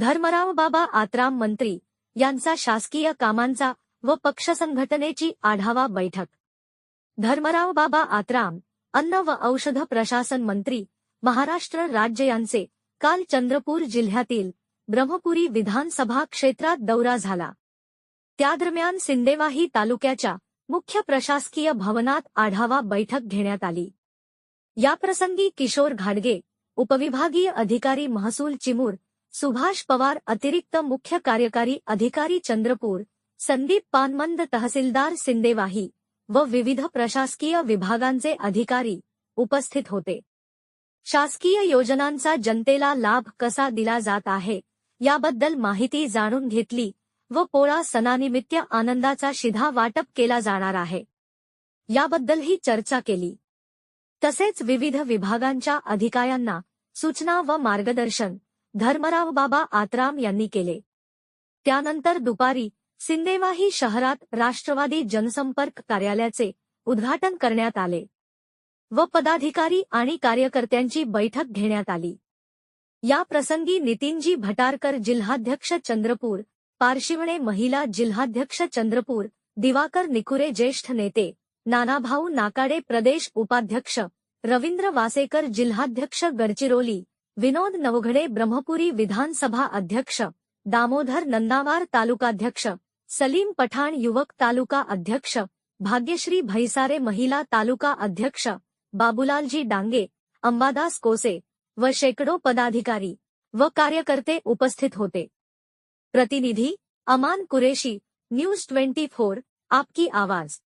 धर्मराव बाबा आत्राम मंत्री यांचा शासकीय कामांचा व पक्ष संघटनेची आढावा बैठक. धर्मराव बाबा आत्राम अन्न व औषध प्रशासन मंत्री महाराष्ट्र राज्य यांचे काल चंद्रपूर जिल्ह्यातील ब्रह्मपुरी विधानसभा क्षेत्रात दौरा झाला. त्यादरम्यान सिंदेवाही तालुक्याच्या मुख्य प्रशासकीय भवनात आढावा बैठक घेण्यात आली. याप्रसंगी किशोर घाडगे उपविभागीय अधिकारी महसूल चिमूर सुभाष पवार अतिरिक्त मुख्य कार्यकारी अधिकारी चंद्रपूर संदीप पानमंद तहसीलदार सिंदेवाही व विविध प्रशासकीय विभागांचे अधिकारी उपस्थित होते शासकीय योजनांचा जनतेला लाभ कसा दिला जात आहे याबद्दल माहिती जाणून घेतली व पोळा सणानिमित्त आनंदाचा शिधा वाटप केला जाणार आहे याबद्दलही चर्चा केली तसेच विविध विभागांच्या अधिकाऱ्यांना सूचना व मार्गदर्शन धर्मराव बाबा आत्राम यांनी केले. त्यानंतर दुपारी सिंदेवाही शहरात राष्ट्रवादी जनसंपर्क कार्यालयाचे उद्घाटन करण्यात आले व पदाधिकारी आणि कार्यकर्त्यांची बैठक घेण्यात आली. या प्रसंगी नितीनजी भटारकर जिल्हाध्यक्ष चंद्रपूर पारशिवणे महिला जिल्हाध्यक्ष चंद्रपूर दिवाकर निकुरे ज्येष्ठ नेते नानाभाऊ नाकाडे प्रदेश उपाध्यक्ष रवींद्र वासेकर जिल्हाध्यक्ष गडचिरोली विनोद नवघडे ब्रह्मपुरी विधानसभा अध्यक्ष, दामोदर नंदावार तालुकाध्यक्ष, सलीम पठाण युवक तालुका अध्यक्ष, भाग्यश्री भैसारे महिला तालुका अध्यक्ष, बाबुलालजी डांगे, अंबादास कोसे व शेकडो पदाधिकारी व कार्यकर्ते उपस्थित होते. प्रतिनिधी, Aman Qureshi, news twenty four, आपकी आवाज़.